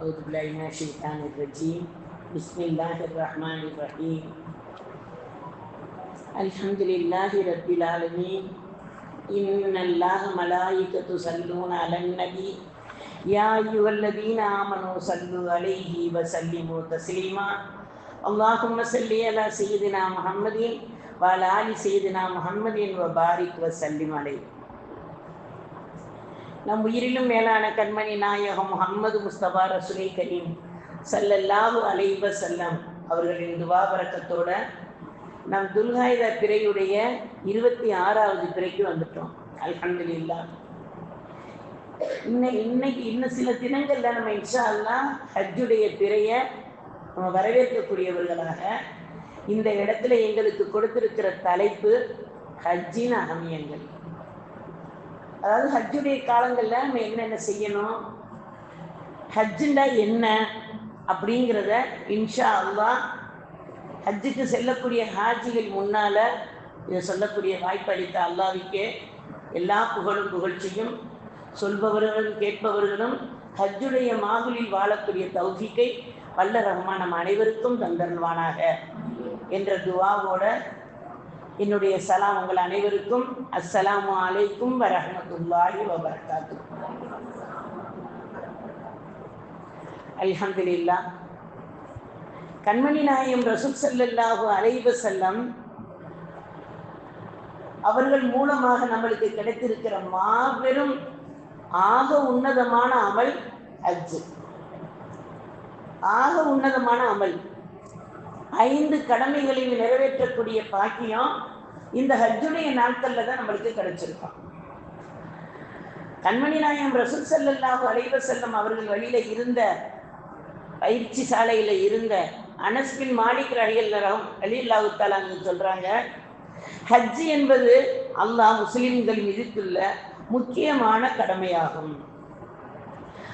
أعوذ بالله من الشيطان الرجيم بسم الله الرحمن الرحيم الحمد لله رب العالمين إن الله ملائكة يصلون على النبي يا أيها الذين آمنوا صلوا عليه وسلموا تسليما اللهم صل على سيدنا محمد وعلى آل سيدنا محمد وبارك وسلم عليه நம் உயிரிலும் மேலான கண்மணி நாயகம் முகமது முஸ்தபா ரசுலை கரீம் சல்லல்லாஹு அலைவ செல்லம் அவர்களின் துவாபரக்கத்தோட நம் துல்காயுத பிறையுடைய இருபத்தி ஆறாவது பிறைக்கு வந்துட்டோம். அல்ஹம்துலில்லா இன்னை இன்னைக்கு இன்னும் சில தினங்கள்ல நம்ம இன்ஷா அல்லா ஹஜ்ஜுடைய பிறைய நம்ம வரவேற்கக்கூடியவர்களாக இந்த இடத்துல எங்களுக்கு கொடுத்திருக்கிற தலைப்பு ஹஜ்ஜின் அகமியங்கள். அதாவது ஹஜ்ஜுடைய காலங்களில் நம்ம என்னென்ன செய்யணும்? ஹஜ்ஜுண்டா என்ன? அப்படிங்கிறத இன்ஷா அல்லா ஹஜ்ஜுக்கு செல்லக்கூடிய ஹாஜிகள் முன்னால் இதை சொல்லக்கூடிய வாய்ப்பு அளித்த அல்லாவிக்கே எல்லா புகழும் புகழ்ச்சியும் சொல்பவர்களும் கேட்பவர்களும் ஹஜ்ஜுடைய மாகுலில் வாழக்கூடிய தௌஃபிக்கை வல்ல ரஹ்மான் நம் அனைவருக்கும் தந்தருள்வானாக என்ற துவாவோட என்னுடைய சலாம் உங்கள் அனைவருக்கும் அஸ்ஸலாமு அலைக்கும் வரஹமத்துல்லாஹி வபரகாத்து அல்ஹம்துலில்லா கண்மணி நாயம் ரசூல் ஸல்லல்லாஹு அலைவ செல்லம் அவர்கள் மூலமாக நம்மளுக்கு கிடைத்திருக்கிற மாபெரும் ஆக உன்னதமான அமல் அஜ் ஆக உன்னதமான அமல். ஐந்து கடமைகளையும் நிறைவேற்றக்கூடிய பாக்கியம் இந்த ஹஜ்ஜுடைய நாட்கள்ல தான் நம்மளுக்கு கிடைச்சிருக்கோம். கண்மணி நாயம் ரசூல் செல்லல்லாஹு அலைவ செல்லம் அவர்கள் வழியில இருந்த பயிற்சி சாலையில இருந்த அனஸ்பின் மாலிக் அழியல் அலில்லாஹு தாலாங்க சொல்றாங்க ஹஜ் என்பது அல்லாஹ் முஸ்லிம்கள் விதித்துள்ள முக்கியமான கடமையாகும்.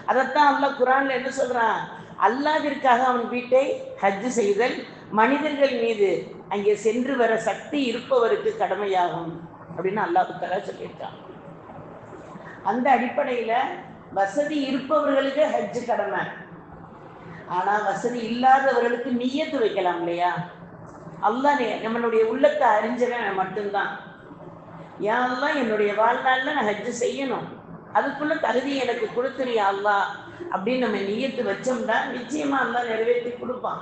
அதைத்தான் அல்லாஹ் குரான்ல என்ன சொல்றான்? அல்லாவிற்காக அவன் வீட்டை ஹஜ் செய்தல் மனிதர்கள் மீது அங்கே சென்று வர சக்தி இருப்பவருக்கு கடமையாகும் அப்படின்னு அல்லாஹுத்தாலா சொல்லியிருக்காங்க அந்த அடிப்படையில் வசதி இருப்பவர்களுக்கு ஹஜ்ஜு கடமை. ஆனால் வசதி இல்லாதவர்களுக்கு நீயத்து வைக்கலாம் இல்லையா? அல்லாஹ் நம்மளுடைய உள்ளத்தை அறிஞ்சவன் மட்டும்தான். ஏன்லாம் என்னுடைய வாழ்நாளில் நான் ஹஜ்ஜு செய்யணும். அதுக்குள்ள தகுதி எனக்கு கொடுத்துறியா அல்லா அப்படின்னு நம்ம நீயத்து வச்சோம்னா நிச்சயமா அல்லா நிறைவேற்றி கொடுப்பான்.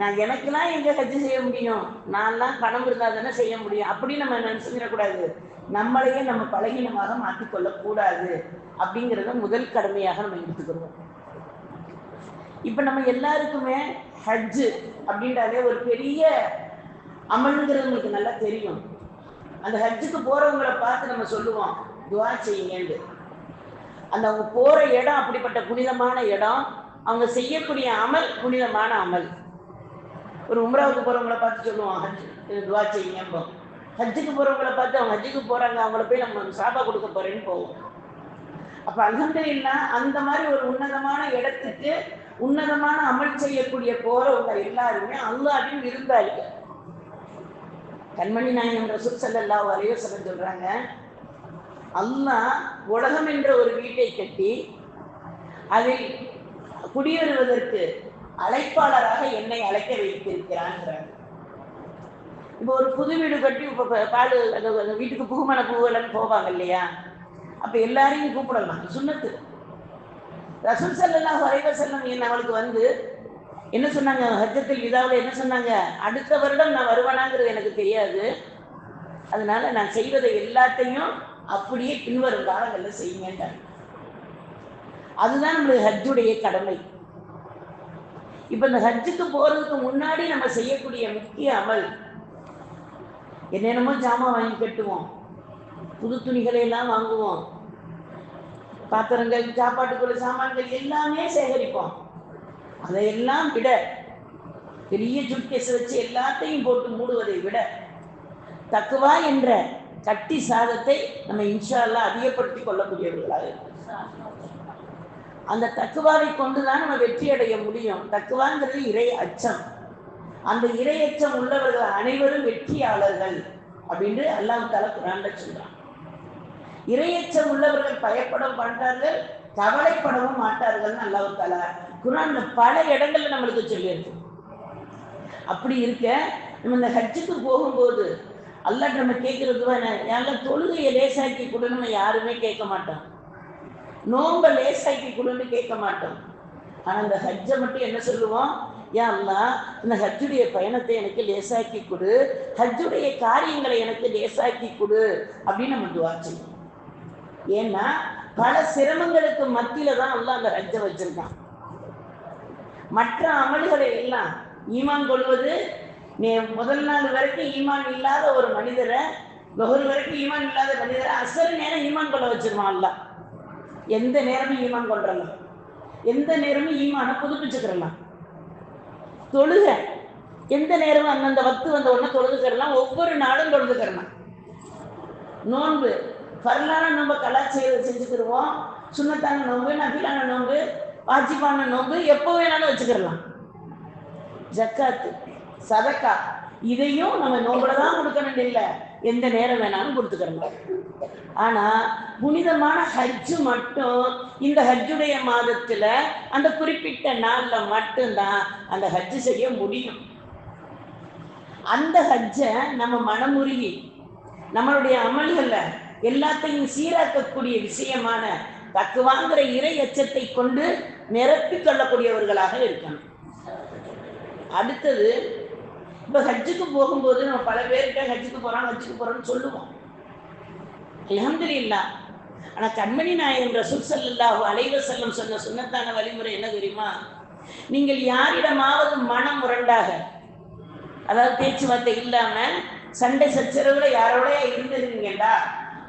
நான் எனக்கெல்லாம் எங்க ஹஜ்ஜு செய்ய முடியும்? நான்லாம் பணம் இருந்தா தானே செய்ய முடியும். அப்படி நம்ம நினைச்சுக்கூடாது நம்மளையே நம்ம பலகீனமாக மாற்றிக்கொள்ள கூடாது. அப்படிங்கிறத முதல் கடமையாக நம்ம எடுத்துக்கிறோம் இப்ப நம்ம எல்லாருக்குமே ஹஜ்ஜு அப்படின்றாலே ஒரு பெரிய அமல்ங்கிறது உங்களுக்கு நல்லா தெரியும். அந்த ஹஜ்ஜுக்கு போறவங்களை பார்த்து நம்ம சொல்லுவோம் துவா செய்யுங்கன்னு அந்த அவங்க போற இடம் அப்படிப்பட்ட புனிதமான இடம் அவங்க செய்யக்கூடிய அமல் புனிதமான அமல். ஒரு உம்ராவுக்கு போகிறவங்கள பார்த்து சொல்லுவோம் ஹஜ் துவா செய்யுங்க ஹஜ்ஜுக்கு போகிறவங்கள பார்த்து அவங்க ஹஜ்ஜுக்கு போறாங்க அவங்கள போய் நம்ம சாபா கொடுக்க போறேன்னு போவோம். அப்ப இல்லை அந்த மாதிரி ஒரு உன்னதமான இடத்துக்கு உன்னதமான அமல் செய்யக்கூடிய போறவங்க எல்லாருமே அல்லாவின் இருந்தாங்க கண்மணி நாயகம் ரசூல் வரையோ சொல்ல சொல்றாங்க அல்லாஹ் உலகம் என்ற ஒரு வீட்டை கட்டி அதில் குடியேறுவதற்கு அழைப்பாளராக என்னை அழைக்க வைத்திருக்கிறான் இப்போ ஒரு புது வீடு கட்டி இப்போ பால் அந்த வீட்டுக்கு புகுமண பூவலன்னு போவாங்க இல்லையா? அப்போ எல்லாரையும் கூப்பிடலாம். சுண்ணத்து. ரசூல் செல்லலாம் வரைவ வஸல்லம் என் அவளுக்கு வந்து என்ன சொன்னாங்க? ஹஜத்தில் இதாவில் என்ன சொன்னாங்க? அடுத்த வருடம் நான் வருவானாங்கிறது எனக்கு தெரியாது. அதனால நான் செய்வதை எல்லாத்தையும் அப்படியே பின்வரும் காலங்களில் செய்யுங்கன்றாங்க. அதுதான் நம்மளுக்கு ஹஜ்ஜுடைய கடமை. இப்ப இந்த ஹஜ்ஜுக்கு போறதுக்கு முன்னாடி நம்ம செய்யக்கூடிய முக்கிய அமல். என்னென்னமோ ஜாமான் வாங்கி கட்டுவோம். புது துணிகளை எல்லாம் வாங்குவோம். பாத்திரங்கள் சாப்பாட்டுக்குள்ள சாமான்கள் எல்லாமே சேகரிப்போம். அதையெல்லாம் விட பெரிய சுட்கேஸ் வச்சு எல்லாத்தையும் போட்டு மூடுவதை விட தக்குவா என்ற கட்டி சாதத்தை நம்ம இன்ஷா அல்லா அதிகப்படுத்தி கொள்ளக்கூடியவர்களாக இருக்கும் அந்த தக்குவாவை கொண்டுதான் நம்ம வெற்றி அடைய முடியும். தக்குவாங்கிறது இறை அச்சம். அந்த இறை அச்சம் உள்ளவர்கள் அனைவரும் வெற்றியாளர்கள் அப்படின்னு அல்லாம் தல குரான்ல சொல்றான். இறையச்சம் உள்ளவர்கள் பயப்பட மாட்டார்கள் கவலைப்படவும் மாட்டார்கள் அல்லாஹ் தல குரான் பல இடங்கள்ல நம்மளுக்கு சொல்லியிருக்கு. அப்படி இருக்க நம்ம இந்த ஹஜ்ஜுக்கு போகும்போது அல்லாஹ் நம்ம கேட்கறது யாரெல்லாம் தொழுகையை லேசாக்கி கூட நம்ம யாருமே கேட்க மாட்டோம். நோம்ப லேசாக்கி கொடுன்னு கேட்க மாட்டோம். ஆனால் அந்த ஹஜ்ஜை மட்டும் என்ன சொல்லுவோம்? யா இந்த ஹஜ்ஜுடைய பயணத்தை எனக்கு லேசாக்கி கொடு. ஹஜ்ஜுடைய காரியங்களை எனக்கு லேசாக்கி கொடு அப்படின்னு நம்ம துவா செய்வோம். ஏன்னா பல சிரமங்களுக்கு மத்தியில தான் அல்லாஹ் அந்த ஹஜ்ஜை வச்சிருக்கான். மற்ற அமல்களை எல்லாம் ஈமான் கொள்வது நீ முதல் நாள் வரைக்கும் ஈமான் இல்லாத ஒரு மனிதரை ஒரு வரைக்கும் ஈமான் இல்லாத மனிதரை அசல் நேரம் ஈமான் கொள்ள வச்சிருவான் அல்ல எந்த நேரமும் ஈமான் கொள்றலாம் எந்த நேரமும் ஈமானை புதுப்பிச்சுக்கிறலாம் தொழுக. எந்த நேரமும் அந்தந்த வத்து வந்த உடனே தொழுதுக்கிறலாம் ஒவ்வொரு நாளும் தொழுதுக்கிறலாம் நோன்பு. பரலான நோன்பை கலாச்சாரம் செஞ்சுக்கிடுவோம் சுண்ணத்தான நோன்பு நபிலான நோன்பு வாஜிப்பான நோன்பு எப்போ வேணாலும் வச்சுக்கிறலாம். ஜக்காத்து சதக்கா. இதையும் நம்ம நோம்புல தான் கொடுக்கணும் இல்லை. எந்த நேரம் வேணாலும் கொடுத்துக்கிறலாம் ஆனா புனிதமான ஹஜ்ஜு மட்டும் இந்த ஹஜ்ஜுடைய மாதத்துல அந்த குறிப்பிட்ட நாள்ல மட்டும்தான் அந்த ஹஜ்ஜு செய்ய முடியும். அந்த ஹஜ்ஜை நம்ம மனமுருகி நம்மளுடைய அமல்கள்ல எல்லாத்தையும் சீராக்கக்கூடிய விஷயமான தக்கு வாங்குற இறை எச்சத்தை கொண்டு நிரப்பிக் கொள்ளக்கூடியவர்களாக இருக்கணும். அடுத்தது இப்ப ஹஜ்ஜுக்கு போகும்போது நம்ம பல பேர்கிட்ட ஹஜ்ஜுக்கு போறோம் ஹஜ்ஜுக்கு போறோம்னு சொல்லுவோம். இல்லா ஆனா கண்மணி நாயன் ரசூல் சல்லாஹு அலைவ செல்லம் சொன்ன சுன்னத்தான வழிமுறை என்ன தெரியுமா? நீங்கள் யாரிடமாவது மனம் முரண்டாக அதாவது பேச்சுவார்த்தை இல்லாம சண்டை சச்சரவுல யாரோட இருந்திருந்தீங்கடா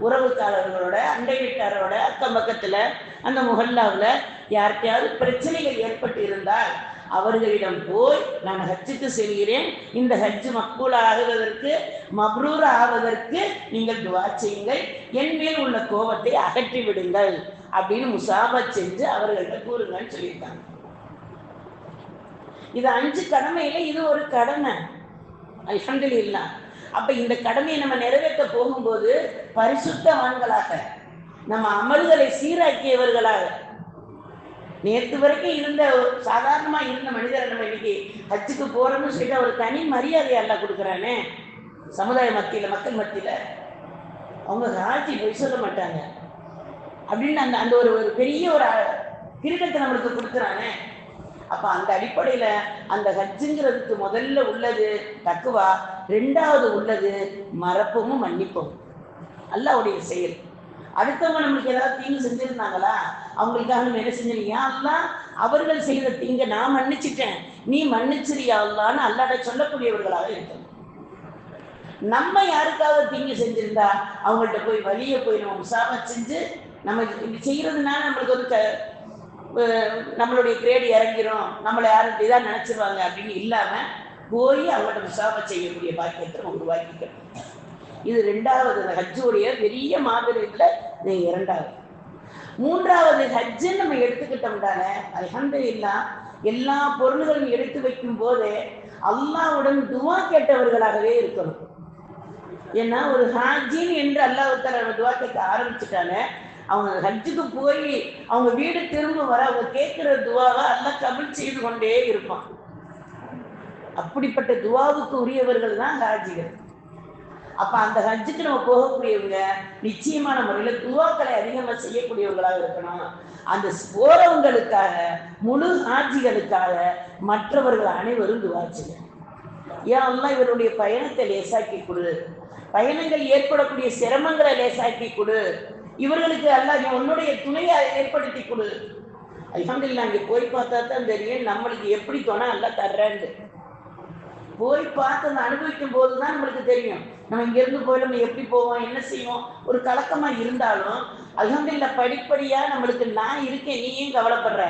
உறவுக்காரர்களோட அண்டை வீட்டாரோட அக்கம் பக்கத்துல அந்த முகல்லாவில் யார்கிட்டையாவது பிரச்சனைகள் ஏற்பட்டு இருந்தால் அவர்களிடம் போய் நான் ஹஜ்ஜுக்கு செல்கிறேன். இந்த ஹஜ்ஜு மக்கூல் ஆகுவதற்கு மப்ரூர் ஆவதற்கு நீங்கள் துவா செய்யுங்கள். என் மேல் உள்ள கோபத்தை அகற்றி விடுங்கள் அப்படின்னு முசாபா செஞ்சு அவர்கள்ட்ட கூறுங்கன்னு சொல்லியிருக்காங்க. இது அஞ்சு கடமையில இது ஒரு கடமை. அல்ஹம்துலில்லாஹ் அப்ப இந்த கடமையை நம்ம நிறைவேற்ற போகும்போது பரிசுத்தவான்களாக நம்ம அமல்களை சீராக்கியவர்களாக நேற்று வரைக்கும் இருந்த சாதாரணமாக சாதாரணமா இருந்த மனிதரை நம்ம இன்னைக்கு ஹஜ்ஜுக்கு போறோம்னு சொல்லிட்டு ஒரு தனி மரியாதையை எல்லாம் கொடுக்குறானே? சமுதாய மத்தியில் மக்கள் மத்தியில். அவங்க ராஜி போய் சொல்ல மாட்டாங்க. அப்படின்னு அந்த அந்த ஒரு ஒரு பெரிய ஒரு கிரீடத்தை நம்மளுக்கு கொடுக்குறானே. அப்போ அந்த அடிப்படையில் அந்த ஹஜ்ஜுங்கிறதுக்கு முதல்ல உள்ளது தக்குவா ரெண்டாவது உள்ளது மறப்பமும் மன்னிப்பும். அல்லாவுடைய செயல். அடுத்தவங்க நம்மளுக்கு ஏதாவது தீங்கு செஞ்சிருந்தாங்களா? அவங்களுக்காக நம்ம என்ன செஞ்சிருக்கியா அல்லா அவர்கள் செய்த தீங்க நான் மன்னிச்சிட்டேன். நீ மன்னிச்சிரியா அல்லான்னு அல்லாட சொல்லக்கூடியவர்களாக இருக்கணும். நம்ம யாருக்காவது தீங்கு செஞ்சிருந்தா அவங்கள்ட்ட போய் வழிய போய் நம்ம முசாபா செஞ்சு நம்ம இப்படி செய்யறதுனால நம்மளுக்கு வந்து நம்மளுடைய கிரேடு இறங்கிரும். நம்மளை யாரும் இதாக நினைச்சிருவாங்க அப்படின்னு இல்லாம போய் அவங்கள்ட்ட முசாபா செய்யக்கூடிய பாக்கியத்தை உருவாக்கிக்கணும். இது ரெண்டாவது ஹஜ்ஜுடைய பெரிய மாதிரியில் இது இரண்டாவது. மூன்றாவது ஹஜ்ஜுன்னு நம்ம எடுத்துக்கிட்டோம்டானே இல்லா எல்லா பொருள்களும் எடுத்து வைக்கும் போதே அல்லாஹ்வுடன் துவா கேட்டவர்களாகவே இருக்கணும். ஏன்னா ஒரு ஹாஜின் என்று அல்லாஹ் துவா கேட்க ஆரம்பிச்சுட்டானே அவங்க ஹஜ்ஜுக்கு போய் அவங்க வீடு திரும்ப வர அவங்க கேட்கிற துவாவை அல்லாஹ் கபில் செய்து கொண்டே இருப்பான். அப்படிப்பட்ட துவாவுக்கு உரியவர்கள் தான் ஹாஜிகள். அப்ப அந்த ஹஜ்ஜுக்கு நம்ம போகக்கூடியவங்க நிச்சயமான முறையில துவாக்களை அதிகமா செய்யக்கூடியவங்களாக இருக்கணும். அந்த போறவங்களுக்காக முழு ஆட்சிகளுக்காக மற்றவர்கள் அனைவரும் துவா செய்யணும். ஏன் அல்லாஹ் இவருடைய பயணத்தை லேசாக்கி கொடு. பயணங்கள் ஏற்படக்கூடிய சிரமங்களை லேசாக்கி கொடு. இவர்களுக்கு அல்லாஹ் உன்னுடைய துணையை ஏற்படுத்தி கொடு. அல்ஹம்துலில்லாஹ் இங்க போய் பார்த்தா தான் தெரியும் நம்மளுக்கு எப்படி துணை எல்லாம் தர்றேன்னு. போய் பார்த்து அதை அனுபவிக்கும் போது தான் நம்மளுக்கு தெரியும். நம்ம இங்கேருந்து போய் நம்ம எப்படி போவோம் என்ன செய்வோம்? ஒரு கலக்கமா இருந்தாலும் அல்ஹம்துலில்லாஹ் படிப்படியா நம்மளுக்கு நான் இருக்கேன் நீ ஏன் கவலைப்படுற.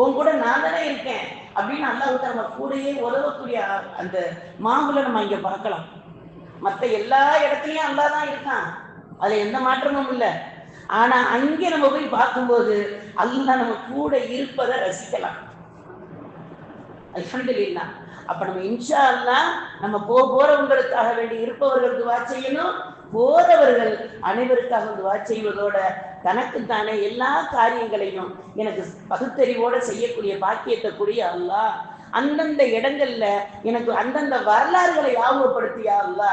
உன் கூட நான் தானே இருக்கேன். அப்படின்னு அல்லாஹ் நம்ம கூடயே உதவக்கூடிய அந்த மாவுல நம்ம இங்க பார்க்கலாம். மற்ற எல்லா இடத்துலயும் அல்லா தான் இருக்கான். அதுல எந்த மாற்றமும் இல்லை. ஆனா அங்கே நம்ம போய் பார்க்கும்போது அல்லா நம்ம கூட இருப்பதை ரசிக்கலாம். அல்ஹம்துலில்லாஹ் அப்ப நம்ம இன்ஷா அல்லா நம்ம போ போறவங்களுக்காக வேண்டி இருப்பவர்களுக்கு துவா செய்யணும். போறவர்கள் அனைவருக்காக துவா செய்வதோட தனக்குத்தானே எல்லா காரியங்களையும் எனக்கு பகுத்தறிவோட செய்யக்கூடிய பாக்கியத்தை கூடிய அல்லா அந்தந்த இடங்கள்ல எனக்கு அந்தந்த வரலாறுகளை ஞாபகப்படுத்தியா அல்லா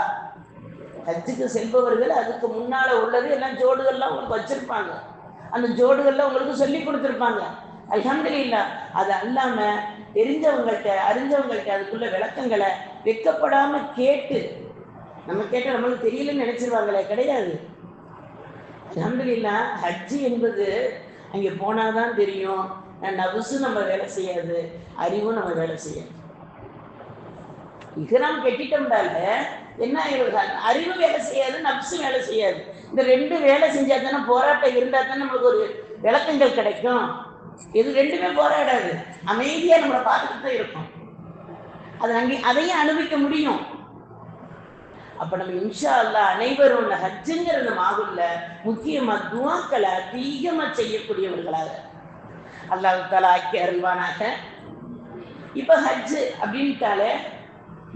ஹஜ்ஜுக்கு செல்பவர்கள் அதுக்கு முன்னால உள்ளது எல்லாம் ஜோடுகள்லாம் உங்களுக்கு வச்சிருப்பாங்க. அந்த ஜோடுகள்லாம் உங்களுக்கு சொல்லி கொடுத்துருப்பாங்க. அல்ஹம்துலில்லா அது அல்லாம தெரிஞ்சவங்கள்ட்ட அறிஞ்சவங்கள்ட்ட அதுக்குள்ள விளக்கங்களை வெக்கப்படாம கேட்டு நம்ம கேட்ட நம்மளுக்கு தெரியலன்னு நினைச்சிருவாங்களே கிடையாது. அல்ஹம்துலில்லா ஹஜ்ஜு என்பது அங்கே போனாதான் தெரியும். நபுசும் நம்ம வேலை செய்யாது அறிவும் நம்ம வேலை செய்யாது. இஹ்ராம் கட்டிட்டோம்னால என்ன ஆயிடுது? அறிவு வேலை செய்யாது நப்சு வேலை செய்யாது. இந்த ரெண்டு வேலை செஞ்சா தானே போராட்டம் இருந்தா தானே நம்மளுக்கு ஒரு விளக்கங்கள் கிடைக்கும். இது ரெண்டுமே போராடாது. அமைதியா நம்மளை பார்த்துட்டு தான் இருக்கும். அது அங்கே அதையும் அனுபவிக்க முடியும். அப்ப நம்ம இன்ஷா அல்லாஹ் அனைவரும் உள்ள ஹஜ்ஜுங்கிற இந்த மாகுல்ல முக்கியமா துவாக்களை அதிகமா செய்யக்கூடியவர்களாக. அல்லாஹ் தாலா ஆக்கி அருள்வானாக. இப்ப ஹஜ்ஜு அப்படின்ட்டாலே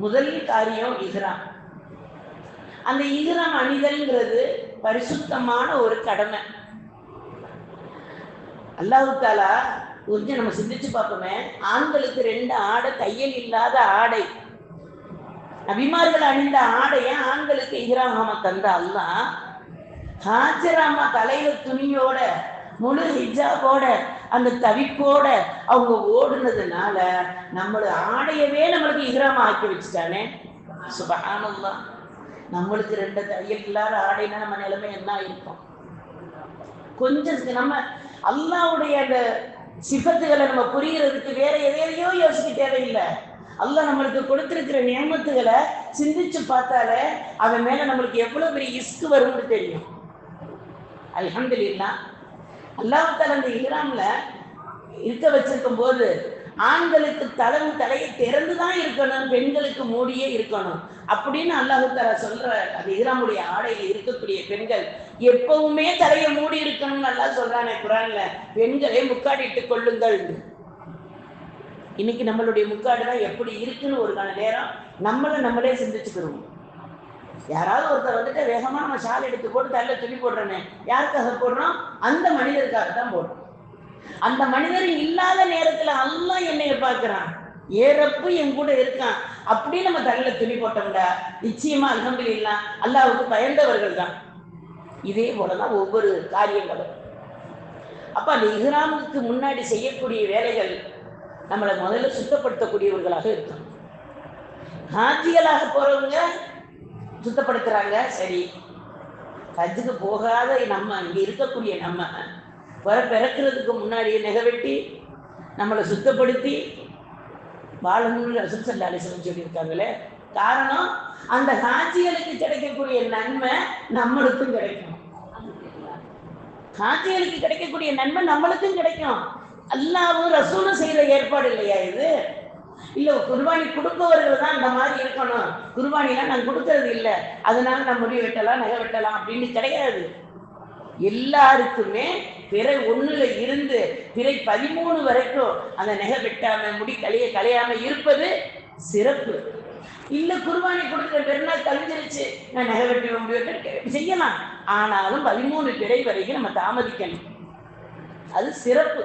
முதல் காரியம் இஹ்ராம். அந்த இஹ்ராம் அணிதல்ங்கிறது பரிசுத்தமான ஒரு கடமை. அல்லாஹு தாலா நம்ம சிந்திச்சு பார்ப்போமே. ஆண்களுக்கு ரெண்டு ஆடை தையல் இல்லாத ஆடை. நபிமார்கள் அணிந்த ஆடையை ஆண்களுக்கு இஹ்ராமாம தந்த அல்லா? ஹாஜராமா தலையில துணியோட முழு ஹிஜாபோட அந்த தவிப்போட அவங்க ஓடுனதுனால நம்மளோட ஆடையவே நம்மளுக்கு இஹ்ராம ஆக்கி வச்சுட்டானே. சுபஹானல்லா. நம்மளுக்கு ரெண்டு தையல் இல்லாத ஆடைனா நம்ம நிலைமை என்ன இருக்கும் கொஞ்சம் நம்ம அல்லாவுடைய அந்த சிபத்துகளை நம்ம புரிகிறதுக்கு வேற எதையோ யோசிக்க தேவையில்லை. அல்லாஹ் நம்மளுக்கு கொடுத்திருக்கிற நியமத்துகளை சிந்திச்சு பார்த்தாலே அவன் மேல நம்மளுக்கு எவ்வளவு பெரிய இஸ்கு வரும்னு தெரியும். அல்ஹம்துலில்லாஹ். அல்லாஹால அந்த இஹ்ராம்ல இருக்க வச்சிருக்கும் போது ஆண்களுக்கு தலவு தலையை திறந்து தான் இருக்கணும் பெண்களுக்கு மூடியே இருக்கணும். அப்படின்னு அல்லாஹுத்தரா சொல்ற அந்த இஹ்ராமுடைய ஆடையில இருக்கக்கூடிய பெண்கள் எப்பவுமே தலையை மூடி இருக்கணும்னு நல்லா சொல்றானே குரான்ல. பெண்களை முக்காடிட்டு கொள்ளுங்கள். இன்னைக்கு நம்மளுடைய முக்காடுதான் எப்படி இருக்குன்னு ஒரு கண நேரம் நம்மளை நம்மளே சிந்திச்சுக்கிறோம் யாராவது ஒருத்தர் வந்துட்டு வேகமா நம்ம ஷால் எடுத்து போட்டு தலையில துணி போடுறோமே யாருக்காக போடுறோம்? அந்த மனிதருக்காக தான் போடுறோம். அந்த மனிதர் இல்லாத நேரத்துல அல்லாஹ் என்னைய பாக்குறான் ஏறப்பு என் கூட இருக்கான். அப்படி நம்ம தலையில துணி போட்டோம்டா. நிச்சயமா அல்ஹம்துலில்லாஹ் அல்லாவுக்கு பயந்தவர்கள் தான். இதே போலதான் ஒவ்வொரு காரியங்களும். அப்ப அந்த இஹ்ராமுக்கு முன்னாடி செய்யக்கூடிய வேலைகள் நம்மளை முதல்ல சுத்தப்படுத்தக்கூடியவர்களாக இருக்கும் ஹாஜிகளாக போறவங்க சுத்தப்படுத்துறாங்க. சரி ஹஜ்ஜுக்கு போகாத நம்ம இங்க இருக்கக்கூடிய நம்ம வர பிறக்கிறதுக்கு முன்னாடி நெகவெட்டி நம்மளை சுத்தப்படுத்தி வாழணும்னு ரசூல் சல்லா அலிஸ்லம் சொல்லியிருக்காங்களே. காரணம் அந்த காட்சிகளுக்கு கிடைக்கக்கூடிய நன்மை நம்மளுக்கும் கிடைக்கும். காட்சிகளுக்கு கிடைக்கக்கூடிய நன்மை நம்மளுக்கும் கிடைக்கும். அல்லாவும் ரசூலும் செய்யற ஏற்பாடு இல்லையா இது? இல்ல குர்பானி கொடுப்பவர்கள் தான் இந்த மாதிரி இருக்கணும். குர்பானிலாம் நான் கொடுக்கறது இல்லை. அதனால நான் முடி வெட்டலாம் நகை வெட்டலாம் அப்படின்னு கிடையாது. எல்லாருக்குமே பிறை ஒண்ணுல இருந்து பிறை பதிமூணு வரைக்கும் அந்த நகை வெட்டாம முடி கலைய கலையாம இருப்பது சிறப்பு. இல்ல குருபானி கொடுக்குற பெருநாள் கழிஞ்சிருச்சு நான் நகை வெட்டி முடி செய்யலாம். ஆனாலும் பதிமூணு பிறை வரைக்கும் நம்ம தாமதிக்கணும். அது சிறப்பு.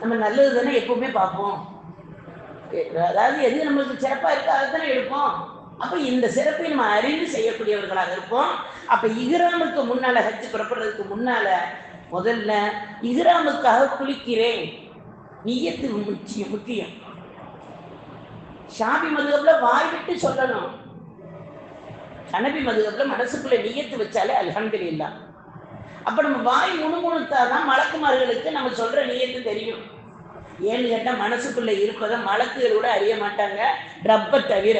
நம்ம நல்லது தானே எப்பவுமே பார்ப்போம். அதாவது எது நம்மளுக்கு சிறப்பா இருக்கோ அதை தானே எடுப்போம். அப்ப இந்த சிறப்பை நம்ம அறிந்து செய்யக்கூடியவர்களாக இருப்போம். அப்ப இஹ்ராமுக்கு முன்னால ஹஜ் புறப்படுறதுக்கு முன்னால முதல்ல இஹ்ராமுக்காக குளிக்கிறேன். நீயத்து முக்கியம் முக்கியம். ஷாபி மதுகப்ல வாய் விட்டு சொல்லணும். கனபி மதுகப்ல மனசுக்குள்ள நீயத்து வச்சாலே அல்ஹம்துலில்லாஹ் அப்ப நம்ம வாய் முணுமுணுத்தாதான் மலக்குமார்களுக்கு நம்ம சொல்ற நீயத்து தெரியும். ஏன்னு கேட்டா மனசுக்குள்ள இருப்பதை மலக்குகள் கூட அறிய மாட்டாங்க. ரப்ப தவிர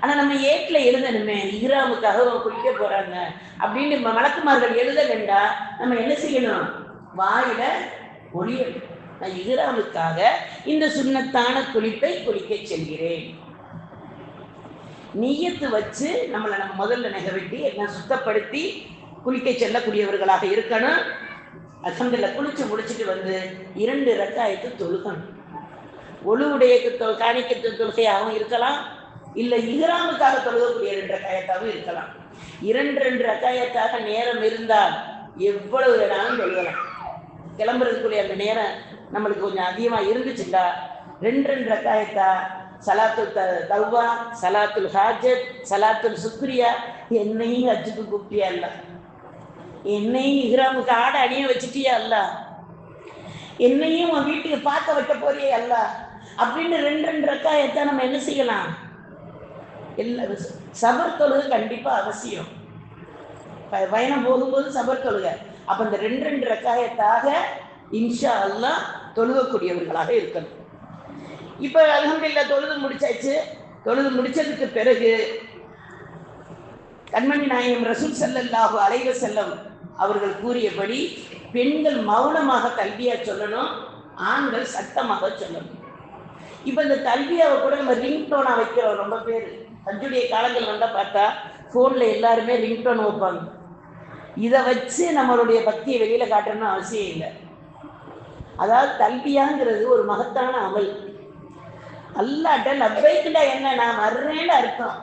ஆனா நம்ம ஏட்ல எழுதணுமே இஹ்ராமுக்காக அவங்க குளிக்க போறாங்க. அப்படின்னு வழக்குமார்கள் எழுத வேண்டாம் நம்ம என்ன செய்யணும்? வாயில ஒளியணும். நான் இஹ்ராமுக்காக இந்த சுண்ணத்தான குளிப்பை குளிக்க செல்கிறேன். நீயத்து வச்சு நம்மளை நம்ம முதல்ல நெகவெட்டி எல்லாம் சுத்தப்படுத்தி குளிக்க செல்லக்கூடியவர்களாக இருக்கணும். அசம்பில் குளிச்சு முடிச்சிட்டு வந்து இரண்டு ரக்காயத்து தொழுகணும். ஒழுவுடைய காணிக்கத்து தொழுகையாகவும் இருக்கலாம். இல்லை இஹ்ராமுக்காக தொழுகக்கூடிய ரெண்டு ரக்காயத்தாகவும் இருக்கலாம். இரண்டு ரெண்டு ரக்காயத்தாக நேரம் இருந்தால் எவ்வளவு வேணாலும் தொழுகலாம். கிளம்புறதுக்குரிய அந்த நேரம் நம்மளுக்கு கொஞ்சம் அதிகமாக இருந்துச்சுட்டா ரெண்டு ரெண்டு ரக்காயத்தா சலாத்துல் தவ்வா சலாத்துல் ஹாஜத் சலாத்துல் சுக்ரியா என்னையும் ஹஜ்ஜுக்கு கூப்பிட்டியா அல்ல? என்னையும் இஹ்ராமுக்கு ஆடை அணிய வச்சுட்டியா அல்ல? என்னையும் உன் வீட்டுக்கு பார்க்க வைக்க போறியே அல்ல? அப்படின்னு ரெண்டு ரெண்டு ரக்காயத்தை நம்ம என்ன செய்யலாம்? எல்லா சபர் தொழுகை கண்டிப்பாக அவசியம். ப- பயணம் போகும்போது சபர் தொழுகை. அப்போ இந்த ரெண்டு ரெண்டு ரக்காயத்தாக இன்ஷா அல்லா தொழுகக்கூடியவர்களாக இருக்கணும். இப்போ அல்ஹம்துலில்லாஹ் தொழுது முடிச்சாச்சு. தொழுது முடிச்சதுக்கு பிறகு கண்மணி நாயகம் ரசூல் ஸல்லல்லாஹு அலைவ செல்லம் அவர்கள் கூறியபடி பெண்கள் மௌனமாக கல்வியா சொல்லணும் ஆண்கள் சத்தமாக சொல்லணும். இப்போ இந்த கல்வியாவை கூட நம்ம ரிங்டோனா வைக்கிறோம் ரொம்ப பேர். தஞ்சுடைய காலங்கள் வந்தால் பார்த்தா ஃபோனில் எல்லாருமே ரிங்டோன் வைப்பாங்க. இதை வச்சு நம்மளுடைய பக்தியை வெளியில காட்டணும்னு அவசியம் இல்லை. அதாவது கல்வியாங்கிறது ஒரு மகத்தான அமல். அல்லாட்ட லப்பைக்குண்டா என்ன? நான் வர்றேன்னு அர்த்தம்.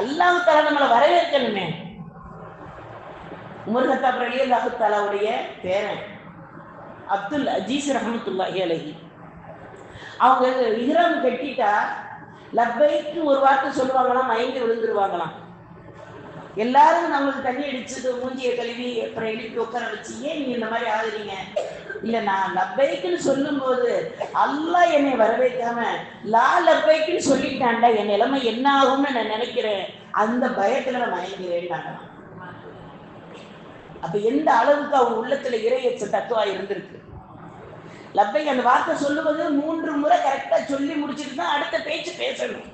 அல்லாஹால நம்மளை வரவேற்கணுமே. முருகத்தா ஹத்தாப் ரலி பேரன் அப்துல் அஜீஸ் ரஹமத்துல்லாஹி அலைஹி. அவங்க இஹ்ராம் கட்டிட்டா லப்பைக்கு ஒரு வார்த்தை சொல்லுவாங்களாம் மயங்கி விழுந்துருவாங்களாம். எல்லாரும் நம்மளுக்கு தண்ணி அடிச்சுட்டு மூஞ்சிய கழுவி அப்புறம் எழுப்பி உட்கார வச்சு ஏன் நீங்க இந்த மாதிரி ஆகுறீங்க? இல்ல நான் லப்பைக்குன்னு சொல்லும்போது அல்லா என்னை வரவேற்காம லா லப்பைக்குன்னு சொல்லிட்டான்டா என் நிலைமை என்ன ஆகும்னு நான் நினைக்கிறேன். அந்த பயத்துல நான் மயங்கிறேன் அப்ப எந்த அளவுக்கு அவங்க உள்ளத்துல இறையச்ச தத்துவா இருந்திருக்கு? லப்பை அந்த வார்த்தை சொல்லுவது மூன்று முறை கரெக்டாக சொல்லி முடிச்சுட்டு தான் அடுத்த பேச்சு பேசணும்.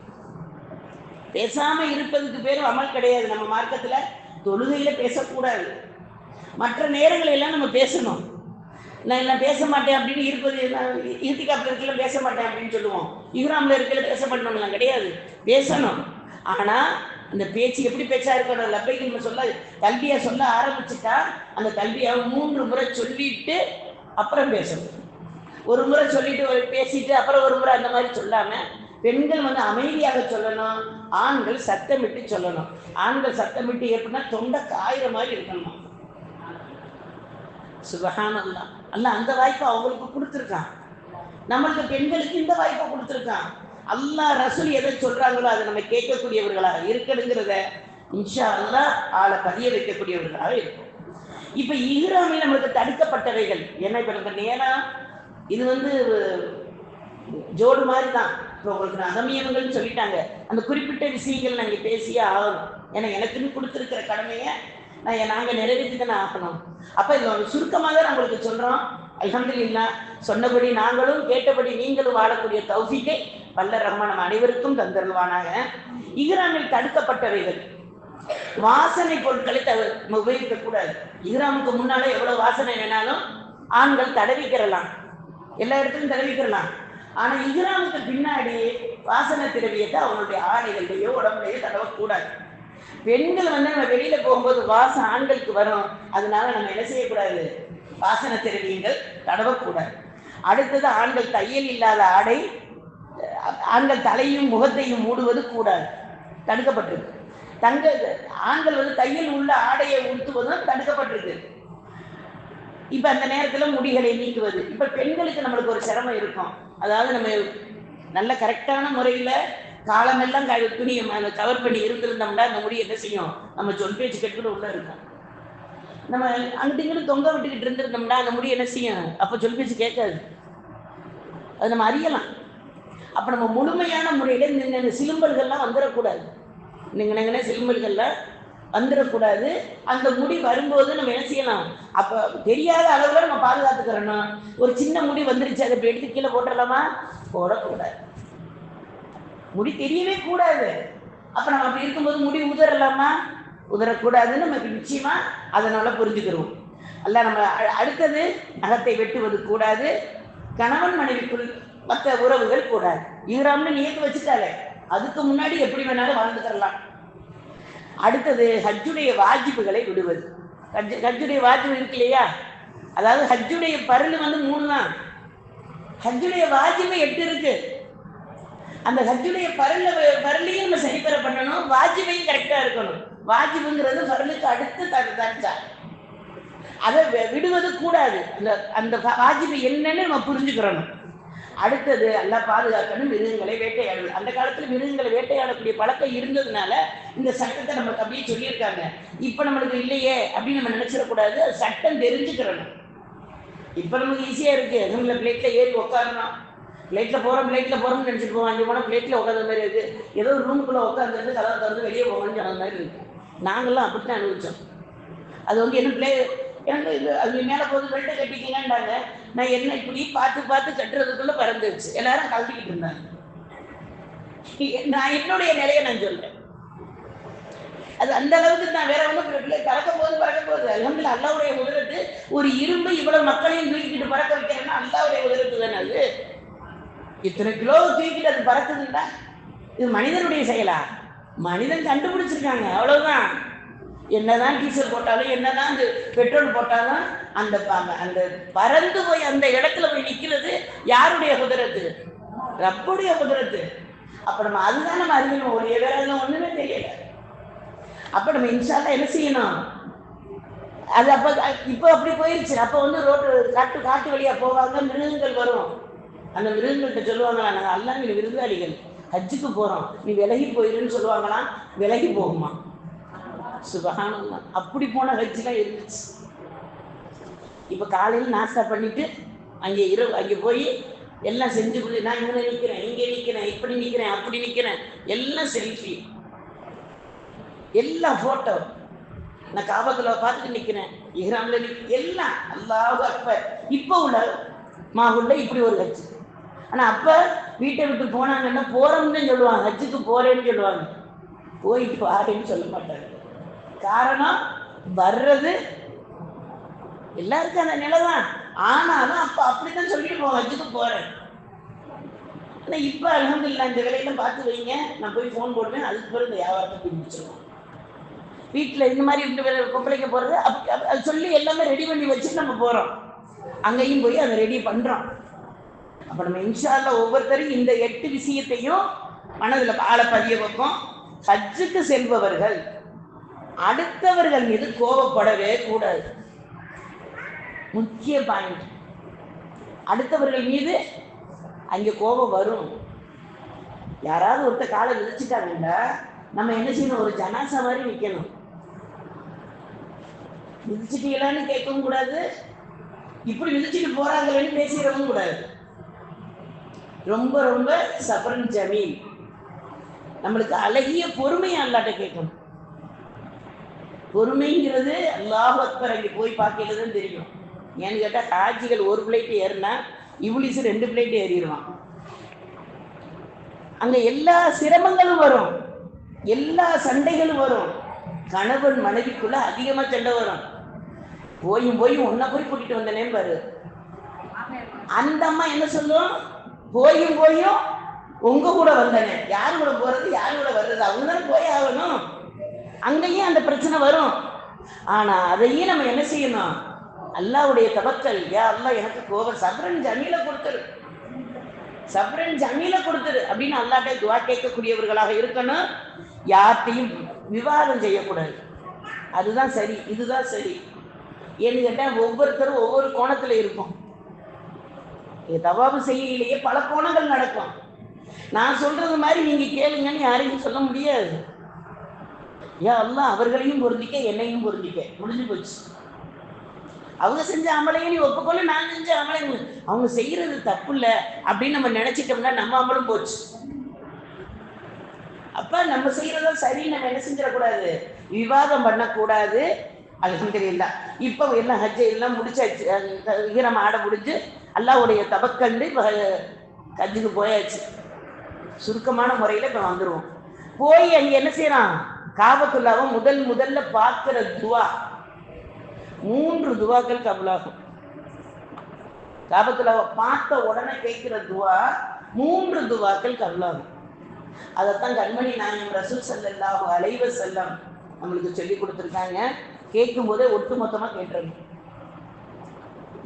பேசாமல் இருப்பதுக்கு பேர் அமல் கிடையாது நம்ம மார்க்கத்தில். தொழுகையில் பேசக்கூடாது. மற்ற நேரங்கள் எல்லாம் நம்ம பேசணும். நான் நான் பேச மாட்டேன் அப்படின்னு இருப்பது இருத்திக்காப்பில் இருக்கல பேச மாட்டேன் அப்படின்னு சொல்லுவோம். இவராமில் இருக்கல பேச மாட்டோம்லாம் கிடையாது. பேசணும். ஆனால் அந்த பேச்சு எப்படி பேச்சா இருக்கணும்? லப்பைக்கு நம்ம சொல்ல கல்வியை சொல்ல ஆரம்பிச்சுட்டா அந்த கல்வியை மூன்று முறை சொல்லிட்டு அப்புறம் பேசணும். ஒரு முறை சொல்லிட்டு ஒரு பேசிட்டு அப்புறம் ஒரு முறை அந்த மாதிரி சொல்லாம பெண்கள் வந்து அமைதியாக சொல்லணும் ஆண்கள் சத்தமிட்டு சொல்லணும். ஆண்கள் சத்தமிட்டு எப்படின்னா தொண்டை காயிற மாதிரி இருக்கணும்? சுபஹானல்லா. அல்ல அந்த வாய்ப்பை அவங்களுக்கு கொடுத்துருக்கான். நம்மளுக்கு பெண்களுக்கு இந்த வாய்ப்பை கொடுத்துருக்கான். அல்லா ரசூல் எதை சொல்றாங்களோ அதை நம்ம கேட்கக்கூடியவர்களாக இருக்கணுங்கிறத இன்ஷா அல்லா ஆளை பதிய வைக்கக்கூடியவர்களாக இருக்கும். இப்ப இஹ்ராமில் நம்மளுக்கு தடுக்கப்பட்டவைகள் ஏன்னா இப்ப நம்ம நேரம் இது வந்து ஜோடு மாதிரி தான் இப்போ உங்களுக்கு நான் அகமியவங்கள்னு சொல்லிட்டாங்க. அந்த குறிப்பிட்ட விஷயங்கள் நாங்கள் பேசியே ஆகணும். ஏன்னா எனக்குன்னு கொடுத்துருக்கிற கடமையை நான் நாங்கள் நிறைவேற்றி தானே ஆகணும். அப்போ இது ஒரு சுருக்கமாக தான் உங்களுக்கு சொல்கிறோம் அல்ஹம்துலில்லா சொன்னபடி நாங்களும் கேட்டபடி நீங்களும் வாழக்கூடிய தௌஃபீக்கை வல்ல ரஹ்மான் அனைவருக்கும் தந்தருவானாக இஹ்ராமில் தடுக்கப்பட்டவைகள். வாசனை பொருட்களை தவிர உபயோகிக்கக்கூடாது. இஹ்ராமுக்கு முன்னால எவ்வளோ வாசனை வேணாலும் ஆண்கள் தடவிக்கிறலாம். எல்லா இடத்துலையும் தடவிக்கிறலாம் ஆனா இஹ்ராமுக்கு பின்னாடி வாசனை திரவியத்தை அவங்களுடைய ஆடைகள்லையோ உடம்புலையோ தடவக்கூடாது. பெண்கள் வந்து நம்ம வெளியில போகும்போது வாசம் ஆண்களுக்கு வரும். அதனால நம்ம என்ன செய்யக்கூடாது? வாசன திரவியங்கள் தடவக்கூடாது. அடுத்தது ஆண்கள் தையல் இல்லாத ஆடை ஆண்கள் தலையும் முகத்தையும் மூடுவது கூடாது. தடுக்கப்பட்டிருக்கு. தங்க ஆண்கள் வந்து தையல் உள்ள ஆடையை உடுத்துவதும் தடுக்கப்பட்டிருக்கு. இப்ப அந்த நேரத்துல முடிகளை நீக்குவது. இப்ப பெண்களுக்கு நம்மளுக்கு ஒரு சிரமம் இருக்கும். அதாவது நம்ம நல்ல கரெக்டான முறையில காலமெல்லாம் துணி கவர் பண்ணி இருந்திருந்தோம்னா அந்த முடி என்ன செய்யும்? நம்ம சொல் பேச்சு கேட்டுக்கிட்டு உள்ள இருக்கும். நம்ம அங்கிட்டு இங்கிட்டு தொங்க விட்டுக்கிட்டு இருந்திருந்தோம்னா அந்த முடி என்ன செய்யும்? அப்ப சொல் பேச்சு கேட்காது. அது நம்ம அறியலாம். அப்ப நம்ம முழுமையான முறையில இந்த சிலும்பல்கள்லாம் வந்துடக்கூடாது நீங்க நங்கனே சிலும்பல்கள்ல வந்துடக்கூடாது. அந்த முடி வரும்போது நம்ம என்ன செய்யலாம்? அப்போ தெரியாத அளவில் நம்ம பாதுகாத்துக்கிறோம்னா ஒரு சின்ன முடி வந்துருச்சு அதை இப்ப எடுத்து கீழே போட்டுடலாமா? போடக்கூடாது. முடி தெரியவே கூடாது. அப்போ நம்ம அப்படி இருக்கும்போது முடி உதறலாமா? உதறக்கூடாதுன்னு நமக்கு நிச்சயமாக அதனால் புரிஞ்சுக்கிறோம். அல்ல நம்ம அ- அடுத்தது நகத்தை வெட்டுவது கூடாது. கணவன் மனைவிக்குள் மற்ற உறவுகள் கூடாது. ஈராம்னு நியத்து வச்சுட்டாலே அதுக்கு முன்னாடி எப்படி வேணாலும் வாழ்ந்துக்கிறலாம். அடுத்தது ஹஜ்ஜுடைய வாஜிப்புகளை விடுவது. ஹஜ் ஹஜ்ஜுடைய வாஜிப்பு இருக்கு இல்லையா? அதாவது ஹஜ்ஜுடைய பருள் வந்து மூணு தான். ஹஜ்ஜுடைய வாஜிப்பு எட்டு இருக்கு. அந்த ஹஜ்ஜுடைய பருள பருளையும் நம்ம சரிபர பண்ணணும். வாஜிபையும் கரெக்டாக இருக்கணும். வாஜிபுங்கிறது பருளுக்கு அடுத்து தடுத்தாச்சா அதை வி- விடுவது கூடாது. அந்த அந்த வாஜிபு என்னன்னு நம்ம புரிஞ்சுக்கிறணும். அடுத்தது எல்லாம் பாதுகாக்கணும் மிருகங்களை வேட்டையாடுவது அந்த காலத்துல மிருகங்களை வேட்டையாடக்கூடிய பழக்கம் இருந்ததுனால இந்த சட்டத்தை நமக்கு அப்படியே சொல்லியிருக்காங்க. இப்ப நம்மளுக்கு இல்லையே அப்படின்னு நம்ம நினைச்சிடக்கூடாது. சட்டம் தெரிஞ்சுக்கிறணும். இப்ப நமக்கு ஈஸியா இருக்கு. நம்மள பிளேட்ல ஏறி உட்காரணும் பிளேட்ல போறோம் பிளேட்ல போறோம்னு நினைச்சிட்டு போவோம் அஞ்சு போனா பிளேட்ல உட்காந்த மாதிரி இருக்கு. ஏதோ ஒரு ரூமுக்குள்ள உட்காந்துருந்து கதவை திறந்து வெளியே போகணும்னு சொன்ன மாதிரி இருக்கு. நாங்களாம் அப்படித்தான் அனுபவிச்சோம். அது வந்து என்ன பிளே எனக்கு இது அது மேலே போது பெல்ட்டை கட்டிக்கங்கன்றாங்க நான் என்ன இப்படி பார்த்து பார்த்து கட்டுறதுக்குள்ள பறந்துருச்சு. எல்லாரும் கழட்டிக்கிட்டு இருந்தாங்க. நான் என்னுடைய நிலையை நான் சொல்றேன். அது அந்த அளவுக்கு நான் வேற ஒன்றும் பறக்க போது பறக்க போகுது அலமதுல அல்லாவுடைய உதரத்து ஒரு இரும்பு இவ்வளவு மக்களையும் தூக்கிட்டு பறக்க வைக்கிறேன்னா அல்லாவுடைய உதரத்து தானே அது? இத்தனை கிலோ தூக்கிட்டு அது பறக்குதுண்டா இது மனிதனுடைய செயலா? மனிதன் கண்டுபிடிச்சிருக்காங்க. அவ்வளவுதான். என்னதான் டீசல் போட்டாலும் என்னதான் அந்த பெட்ரோல் போட்டாலும் அந்த ப- அந்த பறந்து போய் அந்த இடத்துல போய் நிற்கிறது யாருடைய குதிரத்து? ரப்புடைய குதிரத்து. அப்போ நம்ம அதுதான் நம்ம அறியணும். ஒரே வேலை ஒன்றுமே தெரியல. அப்போ நம்ம இன்ஷால்லா என்ன செய்யணும்? அது அப்போ இப்போ அப்படி போயிருச்சு. அப்போ வந்து ரோட்டு காட்டு காட்டு வழியாக போவாங்க மிருகங்கள் வரும். அந்த மிருகங்கள்கிட்ட சொல்லுவாங்களா நாங்கள் எல்லாம் நீங்கள் விருந்தாளிகள். ஹஜ்ஜுக்கு போகிறோம் நீ விலகி போயிருன்னு சொல்லுவாங்களாம் விலகி போகுமா சுபகானல்லாம் அப்படி போன ஹஜ்ஜிலாம் இருந்துச்சு. இப்போ காலையில் நாஸ்தா பண்ணிட்டு அங்கே இரவு அங்கே போய் எல்லாம் செஞ்சு கொடு நான் இங்கே நிற்கிறேன் இங்கே நிற்கிறேன் இப்படி நிற்கிறேன் அப்படி நிற்கிறேன் எல்லாம் செல்ஃபி. எல்லாம் ஃபோட்டோ நான் காபத்தில் பார்த்துட்டு நிற்கிறேன் இஹ்ராமில் நிற்க எல்லாம் அல்லாஹ் அப்போ இப்போ உள்ள மாகுள்ள இப்படி ஒரு ஹஜ்ஜு ஆனால் அப்போ வீட்டை விட்டு போனாங்கன்னா போகிறோம்னு சொல்லுவாங்க ஹஜ்ஜுக்கு போகிறேன்னு சொல்லுவாங்க. போயிட்டு வாரேன்னு சொல்ல மாட்டாங்க. காரணம் வர்றது எல்லாருக்கும் அந்த நிலை தான் ஆனாலும் அப்ப அப்படித்தான் சொல்லிட்டு போக ஹஜ்ஜுக்கு போறேன். ஆனா இப்ப அலமதுல்லா இந்த விலையில பார்த்து வைங்க. நான் போய் ஃபோன் போடுவேன். அதுக்கு பிறகு இந்த வியாபாரத்தை பிடிச்சிருவோம் வீட்டில் இந்த மாதிரி ரெண்டு பேர் கொப்பளைக்க போகிறது அப்படி அது சொல்லி எல்லாமே ரெடி பண்ணி வச்சுட்டு நம்ம போகிறோம் அங்கேயும் போய் அதை ரெடி பண்ணுறோம் அப்போ நம்ம இன்ஷால்ல ஒவ்வொருத்தரும் இந்த எட்டு விஷயத்தையும் மனதில் ஆள பதிய வைப்போம். ஹஜ்ஜுக்கு செல்பவர்கள். அடுத்தவர்கள் மீது கோபப்படவே கூடாது. முக்கிய பாயிண்ட் அடுத்தவர்கள் மீது அங்கே கோபம் வரும். யாராவது ஒருத்த காலை விதிச்சுட்டாங்கன்னா நம்ம என்ன செய்யணும்? ஒரு ஜனாசா மாதிரி நிற்கணும் மிதிச்சிட்டீங்களான்னு கேட்கவும் கூடாது. இப்படி மிதிச்சிட்டு போறாங்களேன்னு பேசிடவும் கூடாது. ரொம்ப ரொம்ப சபரன் ஜமீன். நம்மளுக்கு அழகிய பொறுமையை அல்லாட்ட கேட்கணும். பொறுமைங்கிறது அல்லாஹ் அக்பர் அங்கே போய் பார்க்கிறது தான் தெரியும். ஏன்னு கேட்டால் ஹாஜிகள் ஒரு பிளேட் ஏறினா இவ்லிஸ் ரெண்டு பிளேட் ஏறிடுவான் அங்கே எல்லா சிரமங்களும் வரும். எல்லா சண்டைகளும் வரும். கணவன் மனைவிக்குள்ள அதிகமாக சண்டை வரும். போயும் போய் உன்னை போய் கூட்டிட்டு வந்தனே பாரு. அந்த அம்மா என்ன சொல்லும்? போயும் போயும் உங்க கூட வந்தனே. யார் கூட போறது? யார் கூட வர்றது? அவங்க தான் போய் ஆகணும். அங்கேயும் அந்த பிரச்சனை வரும். ஆனா அதையும் நம்ம என்ன செய்யணும்? அல்லாவுடைய தவக்கல். யா அல்லா எனக்கு கோபம். சப்ரன் ஜமீல கொடுத்துரு. சப்ரன் ஜமீல கொடுத்துரு அப்படின்னு அல்லாட்ட துவா கேட்கக்கூடியவர்களாக இருக்கணும். யார்கிட்டையும் விவாதம் செய்யக்கூடாது. அதுதான் சரி இதுதான் சரி. ஏன்னு கேட்டால் ஒவ்வொருத்தரும் ஒவ்வொரு கோணத்துல இருக்கும் தவாபு செய்யலையே பல கோணங்கள் நடக்கும். நான் சொல்றது மாதிரி நீங்க கேளுங்கன்னு யாரையும் சொல்ல முடியாது. ஏன் அல்லாஹ் அவர்களையும் பொருந்திக்க என்னையும் பொருந்திக்க. முடிஞ்சு போச்சு. அவங்க செஞ்ச அமலையும் நீ ஒப்புக்கொள்ள நான் செஞ்ச அமலையும் அவங்க செய்யறது தப்பு இல்லை அப்படின்னு நம்ம நினைச்சிட்டோம்னா நம்ம அமலும் போச்சு. அப்ப நம்ம செய்யறதும் சரி நம்ம என்ன செஞ்சிடக்கூடாது? விவாதம் பண்ணக்கூடாது. அலமதுல்லா இப்போ எல்லாம் ஹஜ்ஜை எல்லாம் முடிச்சாச்சு ஈரம் ஆட முடிஞ்சு அல்லாவுடைய தபக்கண்டு இப்போ ஹஜ்ஜுக்கு போயாச்சு. சுருக்கமான முறையில் இப்போ வந்துடுவோம் போய் அங்கே என்ன செய்யறான்? காபத்துல்லாவை முதல் முதல்ல பார்க்கிற துவா. மூன்று துவாக்கள் கபுலாகும். காபத்துல்லாவை பார்த்த உடனே கேட்கிற துவா மூன்று துவாக்கள் கபுலாகும். அதைத்தான் கண்மணி நாயம் ரசூல் ஸல்லல்லாஹு அலைவ செல்லம் நம்மளுக்கு சொல்லி கொடுத்துருக்காங்க. கேட்கும் போதே ஒட்டு மொத்தமாக கேட்டுருங்க.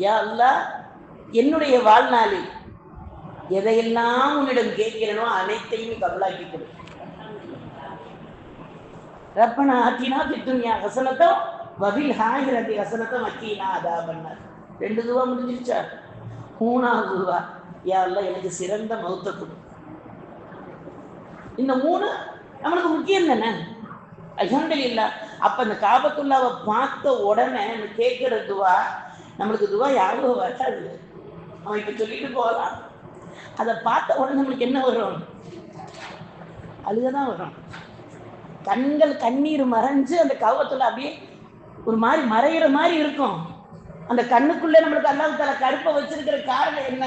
யா அல்லாஹ் என்னுடைய வாழ்நாளில் எதையெல்லாம் உன்னிடம் கேட்கிறனோ அனைத்தையும் கபலாக்கி கொடு. ரப்பனா ஆக்கினா பித்துன்யா ஹசனத்தம் வபில் ஹாயிரத்தி வசனத்தம் அத்தீனா அதா பண்ணார் ரெண்டு துவா முடிஞ்சிருச்சா? மூணாவது துவா. யாரெல்லாம் எனக்கு சிறந்த மௌத்த கொடு இந்த மூணு நம்மளுக்கு முக்கியம் தானே? அல்ஹம்துலில்லாஹ் இல்ல அப்ப அந்த காபத்துள்ளாவை பார்த்த உடனே நம்ம கேட்கிற துவா நம்மளுக்கு துவா யாரும் வராது. அவன் இப்ப சொல்லிட்டு போகலாம் அதை பார்த்த உடனே நம்மளுக்கு என்ன வரும்? அழுகதான் வரும். கண்கள் கண்ணீர் மறைஞ்சு அந்த காபத்துல அப்படியே ஒரு மாதிரி மறையிற மாதிரி இருக்கும். அந்த கண்ணுக்குள்ள நம்மளுக்கு அல்லாஹ் தலை கருப்பை வச்சிருக்கிற காரணம் என்ன?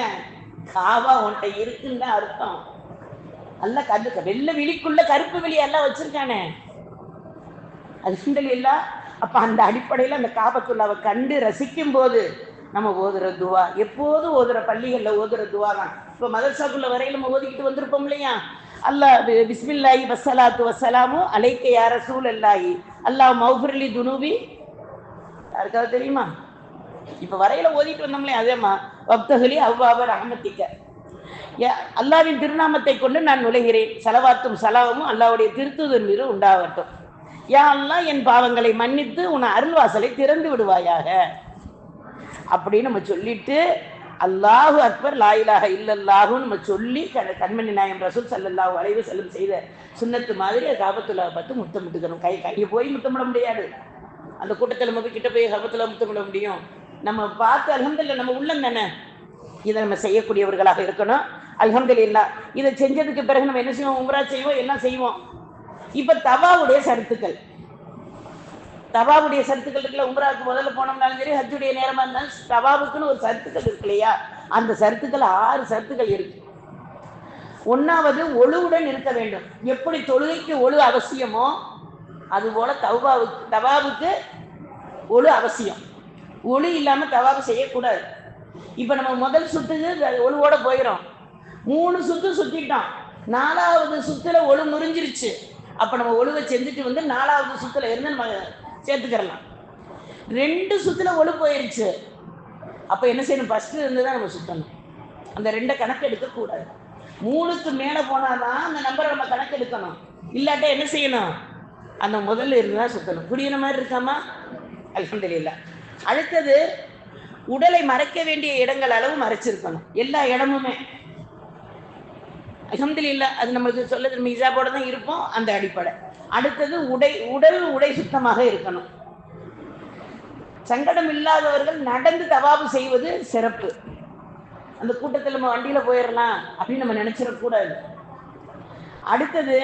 காவா உன்கிட்ட இருக்குன்னு தான் அர்த்தம். அல்ல கண்ணு வெள்ளை விழிக்குள்ள கருப்பு விழி எல்லாம் வச்சிருக்கானே. அது சுண்டல் இல்ல? அப்ப அந்த அடிப்படையில அந்த காபத்துள்ளாவை கண்டு ரசிக்கும் போது நம்ம ஓதுற துவா. எப்போதும் ஓதுற பள்ளிகளில் ஓதுற துவா தான் இப்போ மதர்சாக்குள்ள வரையில நம்ம ஓதிக்கிட்டு வந்திருப்போம் இல்லையா? அல்லாஹ் பி- பிஸ்மில்லாஹி வஸ்ஸலாத்து வஸ்ஸலாமு அலைக்க யார சூழ் அல்லாஹி அல்லாஹ் மௌஃபர்லி துனூபி. யாருக்காவது தெரியுமா? இப்போ வரையில ஓதிட்டு வந்தோம்லே அதேமா வப்தகலி அவ்வாவர் ரஹமத்திக்க. அல்லாவின் திருநாமத்தை கொண்டு நான் நுழைகிறேன். செலவாத்தும் செலவமும் அல்லாவுடைய திருத்துதன் மீது உண்டாகட்டும் யா அல்லா என் பாவங்களை மன்னித்து உன் அருள்வாசலை திறந்து விடுவாயாக. அப்படின்னு நம்ம சொல்லிட்டு அல்லாஹு அக்பர் லாயிலாக இல்லல்லாஹுன்னு நம்ம சொல்லி க- கண்மணி நாயம் ரசூல் சல்லல்லாஹு வளைவு செல்லும் செய்த சுன்னத்து மாதிரி காபத்துல்லாவை பார்த்து முத்தமிட்டுக்கணும் கை கையை போய் முத்தமிட முடியாது. அந்த கூட்டத்தில் நம்ம போய் கிட்ட போய் கபத்துல முத்தமிட முடியும். நம்ம பார்த்து அல்ஹம்துலில்லாஹ் நம்ம உள்ளம் தானே? இதை நம்ம செய்யக்கூடியவர்களாக இருக்கணும். அல்ஹம்துலில்லாஹ் இதை செஞ்சதுக்கு பிறகு நம்ம என்ன செய்வோம்? உம்ரா செய்வோம் எல்லாம் செய்வோம். இப்போ தவாவுடைய சருத்துக்கள் தவாவுடைய சத்துக்கள் இருக்குல்ல உம்ராவுக்கு முதல்ல போனோம்னாலும் சரி ஹஜ்ஜுடைய நேரமா இருந்தாலும் தவாவுக்குன்னு ஒரு சத்துக்கள் இருக்கு இல்லையா? அந்த சத்துக்கள் ஆறு சருத்துக்கள் இருக்கு. ஒன்னாவது ஒழுவுடன் இருக்க வேண்டும். எப்படி தொழுகைக்கு ஒழு அவசியமோ அதுபோல தவாவுக்கு தவாவுக்கு ஒழு அவசியம். ஒளி இல்லாம தவாவு செய்யக்கூடாது. இப்ப நம்ம முதல் சுத்துக்கு ஒழுவோட போயிடும் மூணு சுத்து சுத்திட்டோம் நாலாவது சுத்துல ஒழு முறிஞ்சிருச்சு. அப்ப நம்ம ஒழுவை செஞ்சுட்டு வந்து நாலாவது சுத்துல இருந்து நம்ம சேர்த்துக்கிறலாம். ரெண்டு சுத்துல ஒழு போயிருச்சு. அப்ப என்ன செய்யணும்? ஃபஸ்ட்டு இருந்து தான் நம்ம சுத்தணும். அந்த ரெண்டை கணக்கு எடுக்க கூடாது. மூணுக்கு மேல போனாதான் அந்த நம்பரை நம்ம கணக்கு எடுக்கணும். இல்லாட்ட என்ன செய்யணும்? அந்த முதல்ல இருந்து தான் சுத்தணும். புரியுற மாதிரி இருக்காமா? அல்ஹம்துலில்லாஹ் அடுத்தது உடலை மறைக்க வேண்டிய இடங்கள் அளவு மறைச்சிருக்கணும். எல்லா இடமுமே. அல்ஹம்துலில்லாஹ் அது நம்மளுக்கு சொல்ல நம்ம தான் இருப்போம் அந்த அடிப்படை. அடுத்தது உடை உடல் உடை சுத்தமாக இருக்கணும். சங்கடம் இல்லாதவர்கள் நடந்து தவாபு செய்வது சிறப்பு. அந்த கூட்டத்தில் நம்ம வண்டியில போயிடலாம் அப்படின்னு நம்ம நினச்சிடக்கூடாது அடுத்தது